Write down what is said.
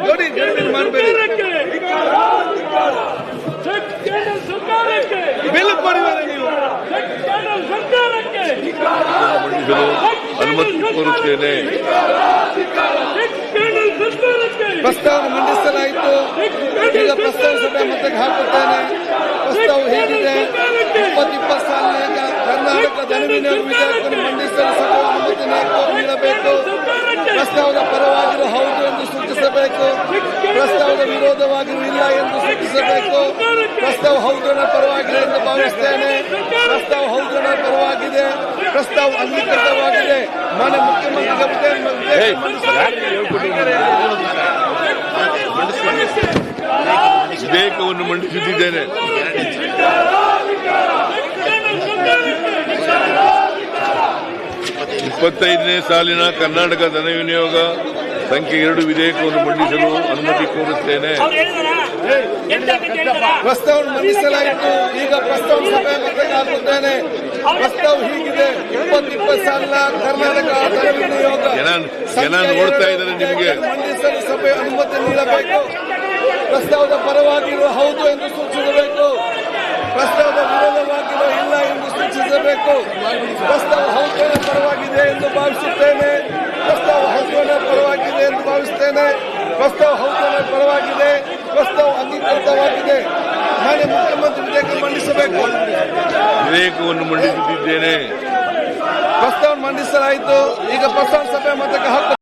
ನೋಡಿ ಗಡಿಬಿಡಿ ಮಾಡಬೇಡಿ ಸರ್ಕಾರಕ್ಕೆ ಬಿಲ್ ಕೊಡಿಬೇಡಿ ನೀವು ಸರ್ಕಾರಕ್ಕೆ ಮಂಡಿಸಲು ಅನುಮತಿ ಕೋರುತ್ತೇನೆ ಸರ್ಕಾರಕ್ಕೆ ಪ್ರಸ್ತಾವ ಮಂಡಿಸಲಾಯಿತು ಈಗ ಪ್ರಸ್ತಾವ ಸಭೆ ಮತಕ್ಕೆ ಹಾಕುತ್ತೇನೆ ಪ್ರಸ್ತಾವ ಹೇಗಿದೆ ಇಪ್ಪತ್ತಿಪ್ಪತ್ತು ಸಾಲಿನ ಕರ್ನಾಟಕ ಧನವಿನಿಯೋಗ ವಿಧೇಯಕವನ್ನು ಮಂಡಿಸಲು ಸಭೆ ಅನುಮತಿ ನೀಡಬೇಕು ಪ್ರಸ್ತಾವದ ಪರವಾಗಿರೋ ಹೌದು ಎಂದು ಸೂಚಿಸಬೇಕು ಪ್ರಸ್ತಾವದ ವಿರೋಧವಾಗಿಯೂ ಇಲ್ಲ ಎಂದು ಸೂಚಿಸಬೇಕು. ಪ್ರಸ್ತಾವ ಹೌದಣ ಪರವಾಗಿದೆ ಎಂದು ಭಾವಿಸ್ತೇನೆ. ಪ್ರಸ್ತಾವ ಹೌದನ ಪರವಾಗಿದೆ. ಪ್ರಸ್ತಾವ ಅಂಗೀಕೃತವಾಗಿದೆ. ಮಾನ್ಯ ಮುಖ್ಯಮಂತ್ರಿ? ವಿಧೇಯಕವನ್ನು ಮಂಡಿಸುತ್ತಿದ್ದೇನೆ ಇಪ್ಪತ್ತೈದನೇ ಸಾಲಿನ ಕರ್ನಾಟಕ ಧನ ವಿನಿಯೋಗ ಸಂಖ್ಯೆ ಎರಡು ವಿಧೇಯಕವನ್ನು ಮಂಡಿಸಲು ಅನುಮತಿ ಕೋರುತ್ತೇನೆ. ಪ್ರಸ್ತಾವ ಮಂಡಿಸಲಾಯಿತು. ಈಗ ಪ್ರಸ್ತಾವ ಸಭೆ ಹಾಕುತ್ತೇನೆ ಪ್ರಸ್ತಾವ ಹೀಗಿದೆ. ಇಪ್ಪತ್ತು ಇಪ್ಪತ್ತು ಸಾಲ ಕರ್ನಾಟಕ ಜನ ನೋಡ್ತಾ ಇದ್ದಾರೆ ನಿಮಗೆ. ಮಂಡಿಸಲು ಸಭೆ ಅನುಮತಿ ನೀಡಬೇಕು. ಪ್ರಸ್ತಾವದ ಪರವಾಗಿರುವ ಹೌದು ಎಂದು ಸೂಚಿಸಬೇಕು. ಪ್ರಸ್ತಾವದ ವಿರೋಧವಾಗಿರುವ ಇಲ್ಲ ಎಂದು ಸೂಚಿಸಬೇಕು. ಪ್ರಸ್ತಾವ ಹೌದು ಪರವಾಗಿದೆ ಎಂದು ಭಾವಿಸುತ್ತೇನೆ ಪ್ರಸ್ತಾವ ಹೌದನ ಪರವಾಗಿದೆ ಎಂದು ಭಾವಿಸುತ್ತೇನೆ ಪ್ರಸ್ತಾವ ಹೌದನ ಪರವಾಗಿದೆ. ಪ್ರಸ್ತಾವ ಅಂಗೀಕೃತವಾಗಿದೆ. ನಾನೇ ಮುಖ್ಯಮಂತ್ರಿ ವಿಧೇಯಕ ಮಂಡಿಸಬೇಕು. ವಿಧೇಯಕವನ್ನು ಮಂಡಿಸುತ್ತಿದ್ದೇನೆ. ಪ್ರಸ್ತಾವ ಮಂಡಿಸಲಾಯಿತು. ಈಗ ಪ್ರಸ್ತಾವ ಸಭೆ ಮತಕ್ಕೆ ಹಾಕು